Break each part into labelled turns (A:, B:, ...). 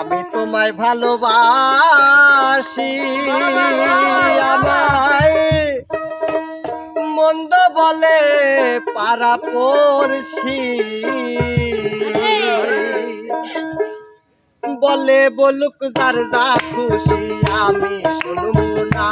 A: আমি তোমায় ভালোবাসি। আমায় মন্দ বলে পারা পড়ছি। বলে বলুক যার যা খুশি, আমি শুনব না।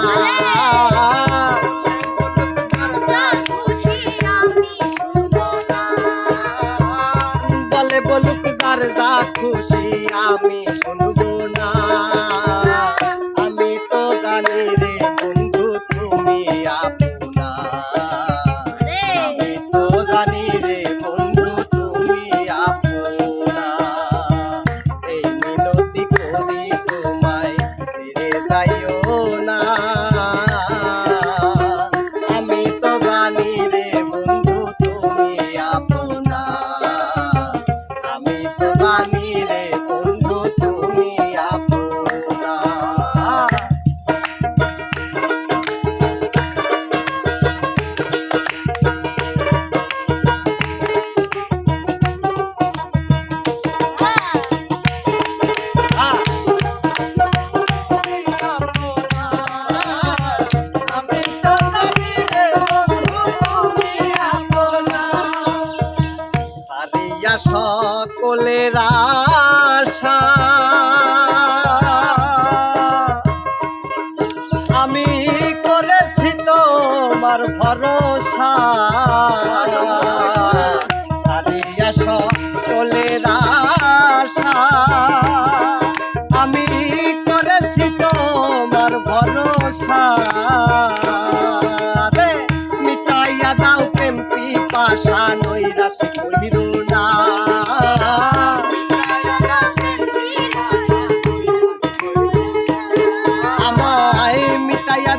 A: সারিয়া সকলের আশা। আমি করেছি তোমার ভরসা। সারিয়া সকলের আশা। আমি করেছি তোমার ভরসা।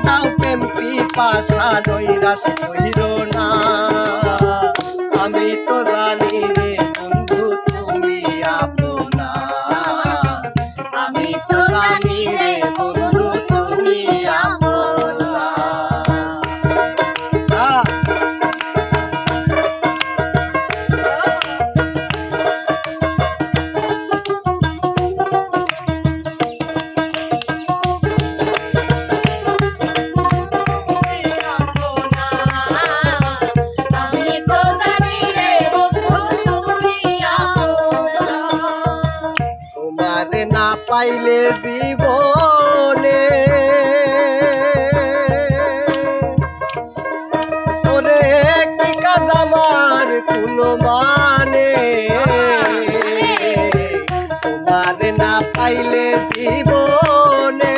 A: দাও প্রেম পিপাসা নৈরাশ কহিরো তোমার না পাইলে জীবনে। ওরে কি কাজ আমার কুলো মানে। তোমার না পাইলে জীবনে।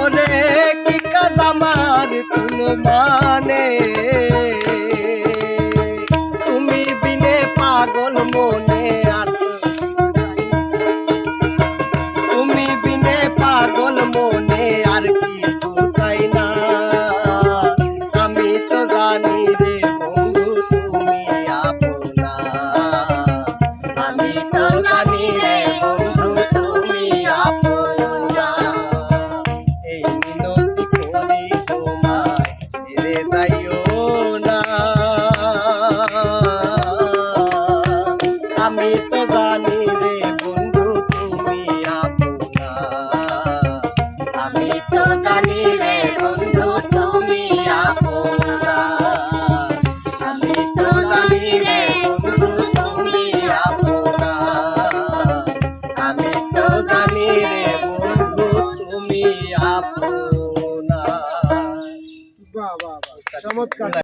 A: ওরে কি কাজ আমার কুলো মানে। যাইও না। আমি তো জানি রে বন্ধু, তুমি আপনা আমি তো জানি রে বন্ধু, তুমি আপনা আমি তো জানি রে বন্ধু, তুমি আপনা আমি তো জানি রে বন্ধু, তুমি আপনা
B: চমৎকার।